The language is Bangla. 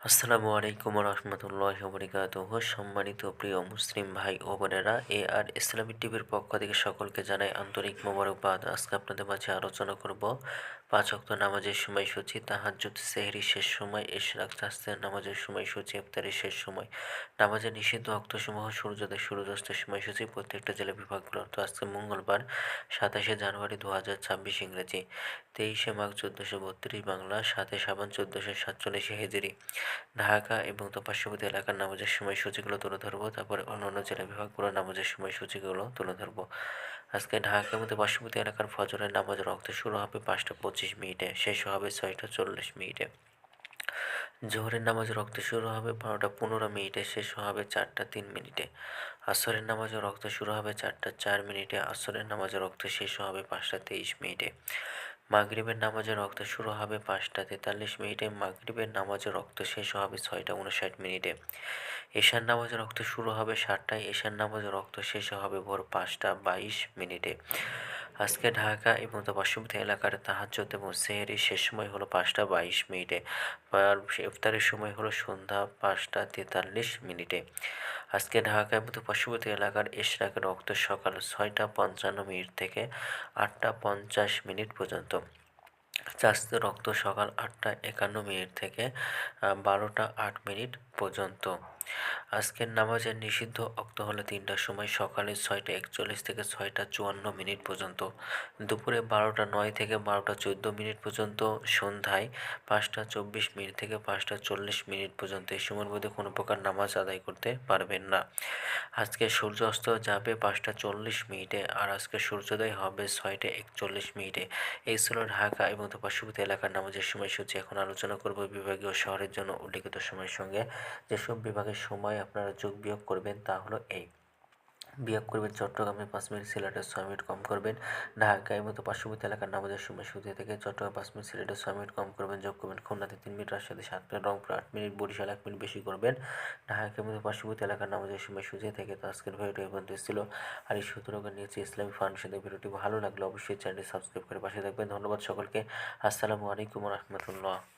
আসসালামু আলাইকুম রহমতুল্লাহ বরিকাতুহ সম্মানিত প্রিয় মুসলিম ভাই ও বোনেরা, এ আর ইসলামী টিভির পক্ষ থেকে সকলকে জানাই আন্তরিক মোবারকবাদ। আজকে আপনাদের মাঝে আলোচনা করব পাঁচ অক্ত নামাজের সময়সূচি, তাহাজ্জুদ, সেহরি শেষ সময় এশরাক চাস্তের নামাজের সময়সূচি, ইফতারের শেষ সময়। নামাজের নিষিদ্ধ অক্তসমূহ সূর্যোদয়, সূর্যাস্তের সময়সূচি প্রত্যেকটা জেলা বিভাগগুলো তো আজকে মঙ্গলবার সাতাশে জানুয়ারি দু হাজার ছাব্বিশ ইংরেজি। তেইশে মাঘ চোদ্দোশো বত্রিশ বাংলা, সাতে সাবান চোদ্দোশো সাতচল্লিশে হেজরি ঢাকা এবং তো পার্শ্ববর্তী এলাকার নামাজের সময় সময়সূচিগুলো তুলে ধরবো, তারপরে অন্যান্য জেলা বিভাগগুলোর নামাজের সময় সময়সূচিগুলো তুলে ধরবো। আজকে ঢাকার মধ্যে পার্শ্ববর্তী এলাকার ফজরের নামাজ রক্ত শুরু হবে পাঁচটা পঁচিশ মিনিটে, শেষ হবে ছয়টা চল্লিশ মিনিটে। জোহরের নামাজ রক্ত শুরু হবে বারোটা পনেরো মিনিটে, শেষ হবে চারটা তিন মিনিটে। আসরের নামাজ রক্ত শুরু হবে চারটা চার মিনিটে, আসরের নামাজ রক্ত শেষ হবে পাঁচটা তেইশ মিনিটে। মাগরিবের নামাজের রক্ত শুরু হবে পাঁচটা তেতাল্লিশ মিনিটে, মাগরিবের নামাজের রক্ত শেষ হবে ছয়টা উনষাট মিনিটে। এশার নামাজের রক্ত শুরু হবে সাতটায় এশার নামাজের রক্ত শেষ হবে ভোর পাঁচটা বাইশ মিনিটে। আজকে ঢাকা এবং তো পার্শ্ববর্তী এলাকার তাহাজ্জত এবং সেহেরির শেষ সময় হলো পাঁচটা বাইশ মিনিটে। ইফতারের সময় হলো সন্ধ্যা পাঁচটা তেতাল্লিশ মিনিটে। আজকে ঢাকার মতো পার্শ্ববর্তী এলাকার এশরাকের রক্ত সকাল ছয়টা পঞ্চান্ন মিনিট থেকে আটটা পঞ্চাশ মিনিট পর্যন্ত। চাস্তে রক্ত সকাল আটটা একান্ন মিনিট থেকে বারোটা আট মিনিট পর্যন্ত। আজকের নামাজের নিষিদ্ধ অক্ত হলো তিনটার সময় সকালে ছয়টা একচল্লিশ থেকে ছয়টা চুয়ান্ন মিনিট পর্যন্ত, দুপুরে বারোটা নয় থেকে বারোটা চোদ্দ মিনিট পর্যন্ত, সন্ধ্যায় পাঁচটা চব্বিশ মিনিট থেকে পাঁচটা চল্লিশ মিনিট পর্যন্ত। এই সময়ের মধ্যে কোনো প্রকার নামাজ আদায় করতে পারবেন না। আজকে সূর্য অস্ত যাবে পাঁচটা চল্লিশ মিনিটে আর আজকে সূর্যোদয় হবে ছয়টা একচল্লিশ মিনিটে। এই ছিল ঢাকা এবং পার্শ্ববর্তী এলাকার নামাজের সময়সূচি। এখন আলোচনা করব বিভাগীয় শহরের জন্য উল্লিখিত সময়ের সঙ্গে। যেসব বিভাগের সময় আপনারা যোগ বিয়োগ করবেন তা হলো এই বিয়োগ করবেন চট্টগ্রামে পাঁচ মিনিট, সিলেটে ছয় মিনিট কম করবেন। ঢাকায় মতো পার্শ্ববর্তী এলাকার নামাজের সময় সুদে থেকে চট্টগ্রাম পাঁচ মিনিট, সিলেটে ছয় মিনিট কম করবেন, যোগ করবেন খুলনাতে তিন মিনিট, রাজশাহীতে সাত মিনিট, রংপুর আট মিনিট, বরিশাল এক মিনিট বেশি করবেন। ঢাকায় মতো পার্শ্ববর্তী এলাকার নামাজের সময় সুদে থেকে তো আজকের ভিডিওটি পর্যন্ত ছিল। আর এই সূত্রকে নিয়েছি ইসলামী ফাউন্ডেশনের ভিডিওটি ভালো লাগলে, অবশ্যই চ্যানেলটি সাবস্ক্রাইব করে পাশে থাকবেন। ধন্যবাদ সকলকে। আসসালামু আলাইকুম রহমতুল্লাহ।